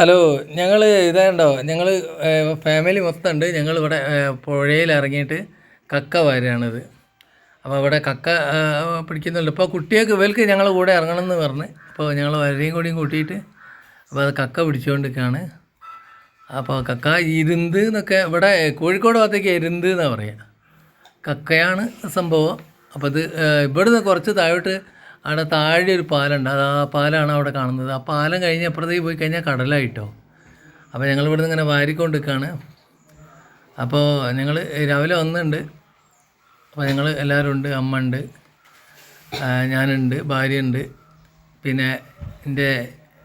Hello ഞങ്ങൾ ഇതാണ്ടോ ഞങ്ങൾ ഫാമിലി മൊത്തം ഉണ്ട് ഞങ്ങൾ ഇവിടെ പുഴയിൽ ഇറങ്ങിയിട്ട് കക്ക വാരുകയാണിത് അപ്പോൾ അവിടെ കക്ക പിടിക്കുന്നുണ്ട്. ഇപ്പോൾ കുട്ടികൾക്ക് ഇവർക്ക് ഞങ്ങൾ കൂടെ ഇറങ്ങണം എന്ന് പറഞ്ഞ്. അപ്പോൾ ഞങ്ങൾ വരെയും കൂടിയും കൂട്ടിയിട്ട് അപ്പോൾ അത് കക്ക പിടിച്ചുകൊണ്ടിരിക്കുകയാണ് അപ്പോൾ കക്ക ഇരുന്ത് എന്നൊക്കെ ഇവിടെ കോഴിക്കോട് ഭാഗത്തേക്ക് ഇരുന്ത് എന്നാണ് പറയുക കക്കയാണ് സംഭവം. അപ്പോൾ ഇത് ഇവിടുന്ന് കുറച്ച് താഴോട്ട് അവിടെ താഴെ ഒരു പാലമുണ്ട്. അത് ആ പാലാണ് അവിടെ കാണുന്നത്. ആ പാലം കഴിഞ്ഞ് അപ്പുറത്തേക്ക് പോയി കഴിഞ്ഞാൽ കടലായിട്ടോ. അപ്പോൾ ഞങ്ങൾ ഇവിടുന്ന് ഇങ്ങനെ വാരിക്കൊണ്ട് നിൽക്കുകയാണ് അപ്പോൾ ഞങ്ങൾ രാവിലെ വന്നിട്ടുണ്ട്. അപ്പോൾ ഞങ്ങൾ എല്ലാവരും ഉണ്ട്. അമ്മ ഉണ്ട്. ഞാനുണ്ട്. ഭാര്യയുണ്ട്. പിന്നെ എന്റെ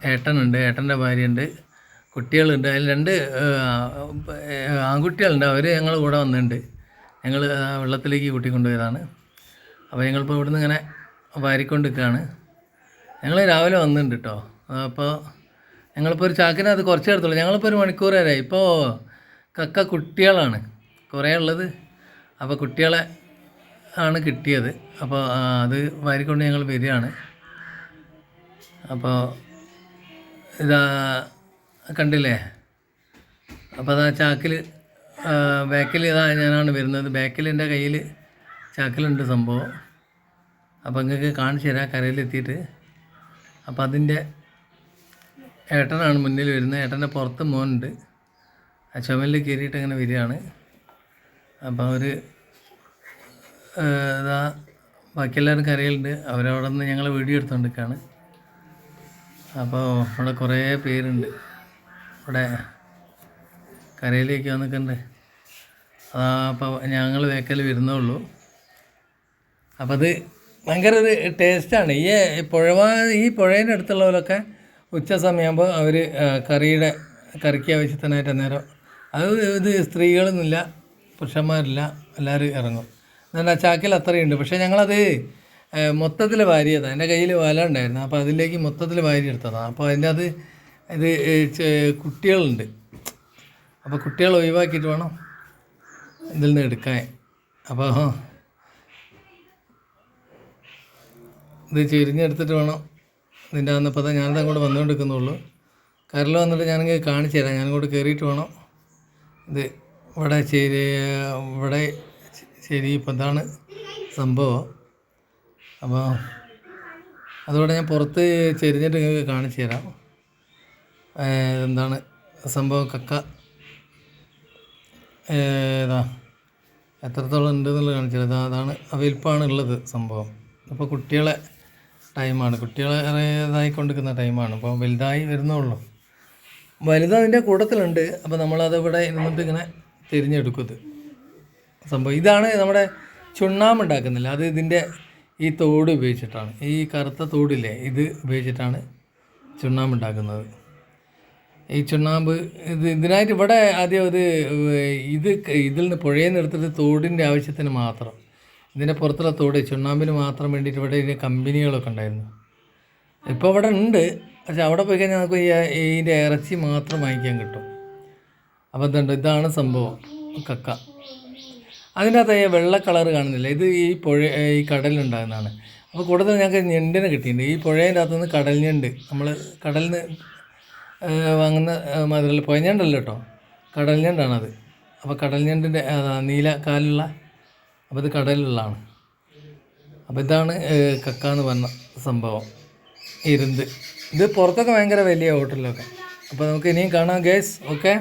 ഏട്ടനുണ്ട്. ഏട്ടന്റെ ഭാര്യയുണ്ട്. കുട്ടികളുണ്ട്. അതിൽ രണ്ട് ആൺകുട്ടികളുണ്ട്. അവർ ഞങ്ങൾ കൂടെ വന്നിട്ടുണ്ട്. ഞങ്ങൾ വെള്ളത്തിലേക്ക് കൂട്ടിക്കൊണ്ടുപോയതാണ്. അപ്പോൾ ഞങ്ങളിപ്പോൾ ഇവിടുന്ന് ഇങ്ങനെ വാരിക്കൊണ്ട് നിൽക്കുകയാണ് ഞങ്ങൾ രാവിലെ വന്നിട്ടുണ്ട് കേട്ടോ അപ്പോൾ ഞങ്ങളിപ്പോൾ ഒരു ചാക്കിനകത്ത് കുറച്ച് എടുത്തുള്ളൂ. ഞങ്ങളിപ്പോൾ ഒരു മണിക്കൂർ വരെ. ഇപ്പോൾ കക്ക കുട്ടികളാണ്. കുറേ ഉള്ളത്. അപ്പോൾ കുട്ടികളെ ആണ് കിട്ടിയത്. അപ്പോൾ അത് വാരിക്കൊണ്ട് ഞങ്ങൾ വരികയാണ്. അപ്പോൾ ഇതാ കണ്ടില്ലേ? അപ്പോൾ അതാ ചാക്കിൽ ബാക്കിൽ ഇതാ ഞാനാണ് വരുന്നത്. ബാക്കിൽ എന്റെ കയ്യിൽ ചാക്കിലുണ്ട് സംഭവം. അപ്പോൾ നിങ്ങൾക്ക് കാണിച്ചു തരാം കരയിലെത്തിയിട്ട് അപ്പോൾ അതിന്റെ ഏട്ടനാണ് മുന്നിൽ വരുന്നത്. ഏട്ടന്റെ പുറത്ത് മോനുണ്ട്. ആ ചുമലിൽ കയറിയിട്ട് അങ്ങനെ വരികയാണ്. അപ്പോൾ അവർ ഇതാ ബാക്കി എല്ലാവരും കരയിലുണ്ട്. അവരവിടെ നിന്ന് ഞങ്ങൾ വീഡിയോ എടുത്തുകൊണ്ടിരിക്കുകയാണ് അപ്പോൾ ഇവിടെ കുറേ പേരുണ്ട്. ഇവിടെ കരയിലേക്ക് വന്നിട്ടുണ്ട് അതാ അപ്പോൾ ഞങ്ങൾ വേക്കൽ വരുന്നേ ഉള്ളൂ. അപ്പോൾ അത് ഭയങ്കര ഒരു ടേസ്റ്റാണ്. ഈ പുഴവ ഈ പുഴേന്റെ അടുത്തുള്ളവരൊക്കെ ഉച്ച സമയമാകുമ്പോൾ അവർ കറിയുടെ കറിക്ക് ആവശ്യത്തിനായിട്ട് അന്നേരം അത് ഇത് സ്ത്രീകളൊന്നുമില്ല പുരുഷന്മാരില്ല എല്ലാവരും ഇറങ്ങും. എന്നാൽ ആ ചാക്കിൽ അത്രയുണ്ട്. പക്ഷേ ഞങ്ങളത് മൊത്തത്തിൽ വാരിയതാണ് എന്റെ കയ്യിൽ വല ഉണ്ടായിരുന്നു. അപ്പോൾ അതിലേക്ക് മൊത്തത്തിൽ വാരി എടുത്തതാണ് അപ്പോൾ അതിന്റെ അത് ഇത് കുട്ടികളുണ്ട്. അപ്പോൾ കുട്ടികൾ ഒഴിവാക്കിയിട്ട് വേണം ഇതിൽ നിന്ന് എടുക്കാൻ. അപ്പോൾ ഇത് ചെരിഞ്ഞെടുത്തിട്ട് വേണം ഇതിന്റെ അന്നപ്പോൾ ഞാനിത് അങ്ങോട്ട് വന്നുകൊണ്ടിരിക്കുന്നുള്ളൂ. കരൽ വന്നിട്ട് ഞാനിങ്ങനെ കാണിച്ചു തരാം. ഞാനിങ്ങോട്ട് കയറിയിട്ട് വേണം ഇത് ഇവിടെ ശരി ഇവിടെ ശരി ഇപ്പം ഇതാണ് സംഭവം. അപ്പോൾ അതുകൊണ്ട് ഞാൻ പുറത്ത് ചെരിഞ്ഞിട്ട് നിങ്ങൾക്ക് കാണിച്ചു തരാം. എന്താണ് സംഭവം? കക്ക. ഏതാ എത്രത്തോളം ഉണ്ട് എന്നുള്ളത് കാണിച്ചു തരാം. അതാണ് അവയിൽപ്പാണ് ഉള്ളത് സംഭവം. അപ്പോൾ കുട്ടികളെ ടൈമാണ്. കുട്ടികളെ ഇതായി കൊണ്ടിരിക്കുന്ന ടൈമാണ്. അപ്പോൾ വലുതായി വരുന്നുള്ളൂ. വലുത് അതിന്റെ കൂട്ടത്തിലുണ്ട്. അപ്പോൾ നമ്മളത് ഇവിടെ ഇരുന്നിട്ട് ഇങ്ങനെ തിരിഞ്ഞെടുക്കുന്നത് സംഭവം ഇതാണ് നമ്മുടെ ചുണ്ണാമ്പ് ഉണ്ടാക്കുന്നില്ല. അത് ഇതിന്റെ ഈ തോട് ഉപയോഗിച്ചിട്ടാണ്. ഈ കറുത്ത തോടില്ലേ ഇത് ഉപയോഗിച്ചിട്ടാണ് ചുണ്ണാമ്പ് ഉണ്ടാക്കുന്നത്. ഈ ചുണ്ണാമ്പ് ഇത് ഇതിനായിട്ട് ഇവിടെ ആദ്യം ഇത് ഇത് ഇതിൽ നിന്ന് പുഴയിൽ നിന്ന് എടുത്തിട്ട് തോടിന്റെ ആവശ്യത്തിന് മാത്രം ഇതിന്റെ പുറത്തുള്ള തോട് ചുണ്ണാമ്പിന് മാത്രം വേണ്ടിയിട്ട് ഇവിടെ ഇതിന്റെ കമ്പനികളൊക്കെ ഉണ്ടായിരുന്നു. ഇപ്പോൾ ഇവിടെ ഉണ്ട്. പക്ഷെ അവിടെ പോയി കഴിഞ്ഞാൽ നമുക്ക് ഈ ഇതിന്റെ ഇറച്ചി മാത്രം വാങ്ങിക്കാൻ കിട്ടും. അപ്പോൾ എന്തുണ്ട് ഇതാണ് സംഭവം. കക്ക. അതിനകത്ത് ഈ വെള്ള കളർ കാണുന്നില്ല. ഇത് ഈ പുഴ ഈ കടലിലുണ്ടാകുന്നതാണ് അപ്പോൾ കൂടുതൽ ഞങ്ങൾക്ക് ഞെണ്ടിനെ കിട്ടിയിട്ടുണ്ട്. ഈ പുഴേന്റെ അകത്തുനിന്ന് കടൽ ഞണ്ട്. നമ്മൾ കടലിൽ നിന്ന് വാങ്ങുന്ന മാതിരിയുള്ള പുഴഞ്ഞണ്ടല്ലോ കേട്ടോ. കടൽ ഞണ്ടാണത്. അപ്പോൾ കടൽ ഞണ്ടിന്റെ നീല കാലുള്ള അപ്പോൾ ഇത് കടലിലുള്ളതാണ് അപ്പോൾ ഇതാണ് കക്ക എന്ന് പറഞ്ഞ സംഭവം. ഇരുന്ന് ഇത് പുറത്തൊക്കെ ഭയങ്കര വലിയ ഹോട്ടലിലൊക്കെ അപ്പോൾ നമുക്ക് ഇനിയും കാണാം ഗേസ് ഓക്കെ